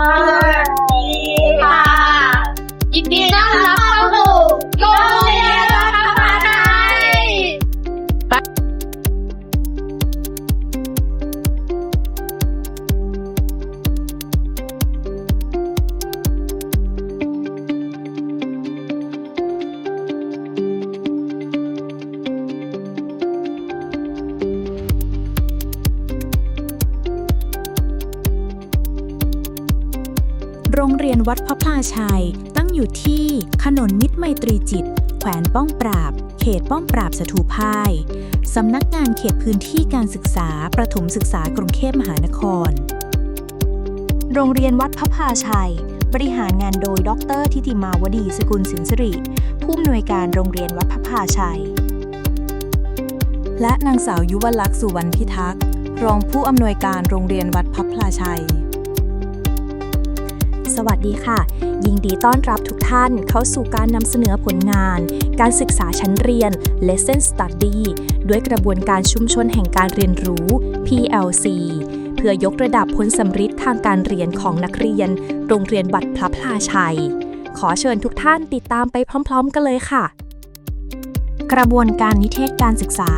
二一一定到啦 รงเรียนวัดพระพลาชัย ตั้งอยู่ที่ถนนมิตรไมตรีจิต แขวนป้องปราบ เขตป้องปราบสถูพายสำนักงานเขตพื้นที่การศึกษา ประถมศึกษากรุงเทพมหานคร โรงเรียนวัดพระพลาชัย บริหารงานโดยดรทิติมาวดีสกุลสินสิริ ผู้อำนวยการโรงเรียนวัดพระพลาชัย และนางสาวยุวลักษณ์สุวรรณพิทักษ์ รองผู้อำนวยการโรงเรียนวัดพับพลาชัย สวัสดีค่ะ ยินดีต้อนรับทุกท่านเข้าสู่การนำเสนอผลงาน การศึกษาชั้นเรียน Lesson Study ด้วยกระบวนการชุมชนแห่งการเรียนรู้ PLC เพื่อยกระดับผลสำฤทธิ์ทางการเรียนของนักเรียน โรงเรียนวัดพระพลาชัย ขอเชิญทุกท่านติดตามไปพร้อม ๆ กันเลยค่ะ กระบวนการนิเทศการศึกษา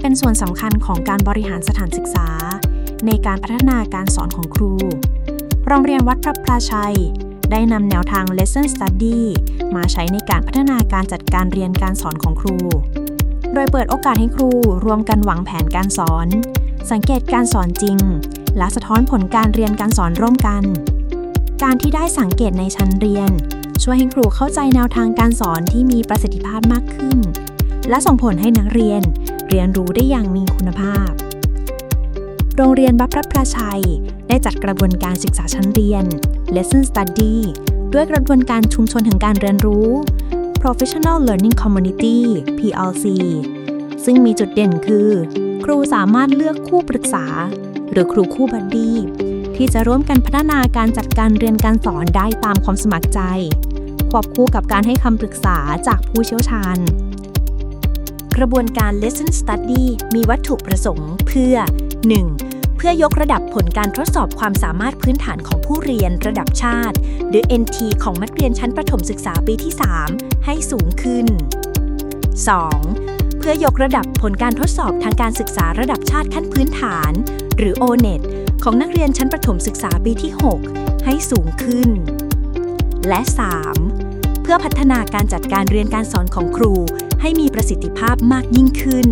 เป็นส่วนสำคัญของการบริหารสถานศึกษา ในการพัฒนาการสอนของครู โรงเรียนวัดพระพลาชัย ได้นำแนวทาง Lesson Study มาใช้ในการพัฒนาการจัดการเรียนการสอนของครู โดยเปิดโอกาสให้ครูรวมกันวางแผนการสอน สังเกตการสอนจริง และสะท้อนผลการเรียนการสอนร่วมกัน การที่ได้สังเกตในชั้นเรียน ช่วยให้ครูเข้าใจแนวทางการสอนที่มีประสิทธิภาพมากขึ้น และส่งผลให้นักเรียน เรียนรู้ได้อย่างมีคุณภาพ โรงเรียนวัดพระพลาชัย ได้จัดกระบวนการศึกษาชั้นเรียน Lesson Study ด้วยกระบวนการชุมชนแห่งการเรียนรู้ Professional Learning Community PLC ซึ่งมีจุดเด่นคือ ครูสามารถเลือกคู่ปรึกษา หรือครูคู่บัดดี้ที่จะร่วมกันพัฒนาการจัดการเรียนการสอนได้ตามความสมัครใจ ควบคู่กับการให้คำปรึกษาจากผู้เชี่ยวชาญ กระบวนการ Lesson Study มีวัตถุประสงค์เพื่อ 1. เพื่อยกระดับผลการทดสอบความสามารถพื้นฐานของผู้เรียนระดับชาติ หรือ NT ของนักเรียนชั้นประถมศึกษาปีที่ 3 ให้สูงขึ้น 2. เพื่อยกระดับผลการทดสอบทางการศึกษาระดับชาติขั้นพื้นฐาน หรือ ONET ของนักเรียนชั้นประถมศึกษาปีที่ 6 ให้สูงขึ้น และ 3. เพื่อพัฒนาการจัดการเรียนการสอนของครู ให้มีประสิทธิภาพมากยิ่งขึ้น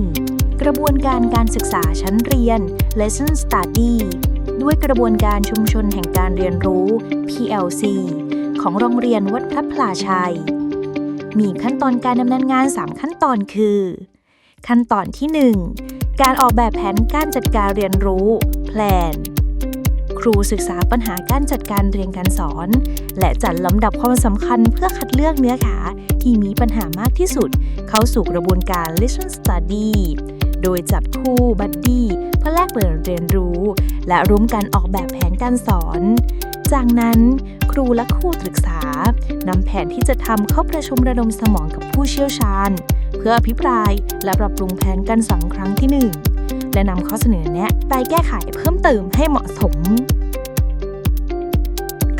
กระบวนการการศึกษาชั้นเรียน Lesson Study ด้วยกระบวนการชุมชนแห่งการเรียนรู้ PLC ของโรงเรียนวัดพระพลาชัย มีขั้นตอนการดำเนินงาน 3 ขั้นตอนคือ ขั้นตอนที่ 1 การออกแบบแผนการจัดการเรียนรู้ Plan ครูศึกษาปัญหาการจัดการเรียนการสอน และจัดลำดับความสำคัญเพื่อคัดเลือกเนื้อหาที่มีปัญหามากที่สุด เข้าสู่กระบวนการ Lesson Study โดยจับคู่บัดดี้เพื่อแลกเปลี่ยนเรียนรู้ และร่วมกันออกแบบแผนการสอน จากนั้นครูและครูปรึกษานำแผนที่จะทำเข้าประชุมระดมสมองกับผู้เชี่ยวชาญ เพื่ออภิปรายและปรับปรุงแผนการสอนครั้งที่หนึ่ง และนำข้อเสนอแนะไปแก้ไขเพิ่มเติมให้เหมาะสม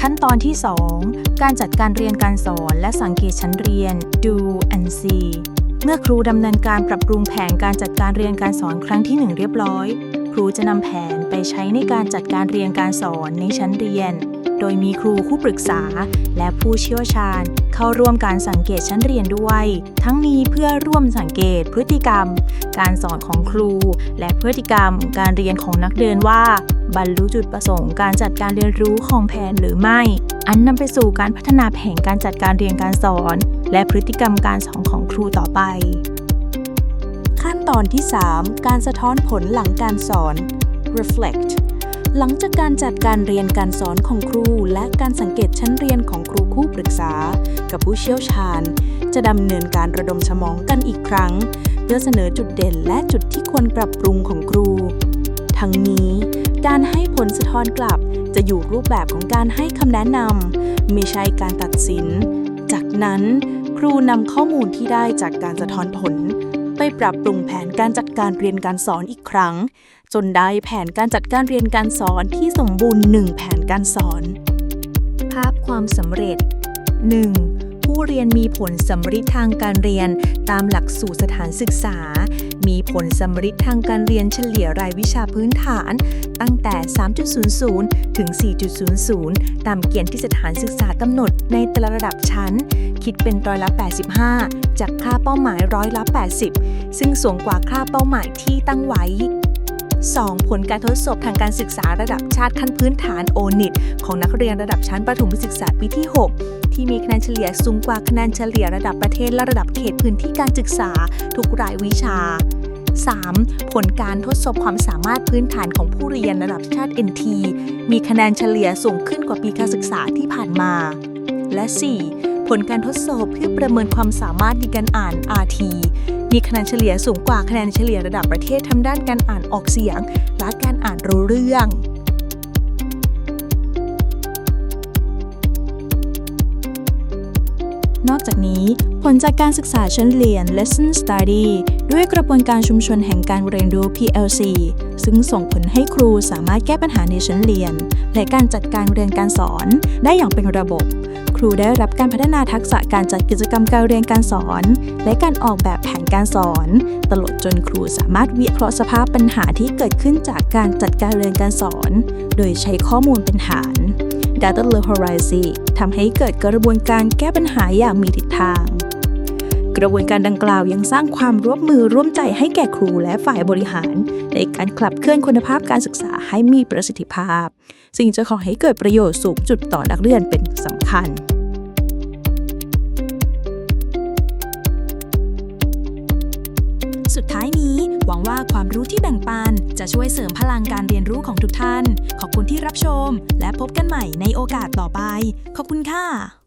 ขั้นตอนที่ 2 การจัดการเรียนการสอนและสังเกตชั้นเรียน do and see เมื่อครูดำเนินการปรับปรุงแผนการจัดการเรียนการสอนครั้งที่ 1 เรียบร้อย ครูจะนำแผนไปใช้ในการจัดการเรียนการสอนในชั้นเรียน โดยมีครูผู้ปรึกษา และผู้เชี่ยวชาญ เข้าร่วมการสังเกตชั้นเรียนด้วย ทั้งนี้เพื่อร่วมสังเกตพฤติกรรม การสอนของครู และพฤติกรรม การเรียนของนักเรียนว่า บรรลุจุดประสงค์การจัดการเรียนรู้ของแผนหรือไม่ อันนำไปสู่การพัฒนาแผนการจัดการเรียนการสอน และพฤติกรรมการสอนของครูต่อไป ขั้นตอนที่ 3 การสะท้อนผลหลังการสอน reflect หลังจากการจัดการเรียนการสอนของครู และการสังเกตชั้นเรียนของครูคู่ปรึกษา กับผู้เชี่ยวชาญ จะดำเนินการระดมสมองกันอีกครั้ง เพื่อเสนอจุดเด่นและจุดที่ควรปรับปรุงของครู ทั้งนี้การให้ผลสะท้อนกลับจะอยู่รูปแบบของการให้คำแนะนำไม่ใช่การตัดสิน จากนั้นครูนำข้อมูลที่ได้จากการสะท้อนผล ไปปรับปรุงแผนการจัดการเรียนการสอนอีกครั้ง นได้แผนการจัดการเรียนการสอนที่สมบูรณ์หนึ่งแผนการสอน ภาพความสำเร็จ 1. ผู้เรียนมีผลสำฤทธิ์ทางการเรียนตามหลักสูตรสถานศึกษา มีผลสำฤทธิ์ทางการเรียนเฉลี่ยรายวิชาพื้นฐาน ตั้งแต่ 3.00 ถึง 4.00 ตามเกณฑ์ที่สถานศึกษากำหนดในแต่ละระดับชั้น คิดเป็นร้อยละ 85 จากค่าเป้าหมายร้อยละ 80 ซึ่งสูงกว่าค่าเป้าหมายที่ตั้งไว้ 2. ผลการทดสอบทางการศึกษาระดับชาติขั้นพื้นฐาน ONIT ของนักเรียนระดับชั้นประถมศึกษาปีที่ 6 ที่มีคะแนนเฉลี่ยสูงกว่าคะแนนเฉลี่ยระดับประเทศและระดับเขตพื้นที่การศึกษา ทุกรายวิชา 3. ผลการทดสอบความสามารถพื้นฐานของผู้เรียนระดับชาติ NT มีคะแนนเฉลี่ยสูงขึ้นกว่าปีการศึกษาที่ผ่านมา และ 4. ผลการทดสอบเพื่อประเมินความสามารถในการอ่าน RT มีคะแนนเฉลี่ยสูงกว่าคะแนนเฉลี่ยระดับประเทศทางด้านการอ่านออกเสียง และการอ่านรู้เรื่องนอกจากนี้ ผลจากการศึกษาชั้นเรียน Lesson Study ด้วยกระบวนการชุมชนแห่งการเรียนรู้ PLC ซึ่งส่งผลให้ครูสามารถแก้ปัญหาในชั้นเรียน และการจัดการเรียนการสอนได้อย่างเป็นระบบ ครูได้รับการพัฒนาทักษะการจัดกิจกรรมการเรียนการสอน และการออกแบบแผนการสอน ตลอดจนครูสามารถวิเคราะห์สภาพปัญหาที่เกิดขึ้นจากการจัดการเรียนการสอน โดยใช้ข้อมูลเป็นฐาน Data Literacy ทำให้เกิดกระบวนการแก้ปัญหาอย่างมีทิศทาง กระบวนการดังกล่าวยังสร้างความร่วมมือร่วมใจให้แก่ครูและฝ่ายบริหาร ในการขับเคลื่อนคุณภาพการศึกษาให้มีประสิทธิภาพ สิ่งจะขอให้เกิดประโยชน์สูงจุดต่อนักเรียนเป็นสำคัญสุดท้ายนี้ หวังว่าความรู้ที่แบ่งปัน จะช่วยเสริมพลังการเรียนรู้ของทุกท่าน ขอบคุณที่รับชม และพบกันใหม่ในโอกาสต่อไป ขอบคุณค่ะ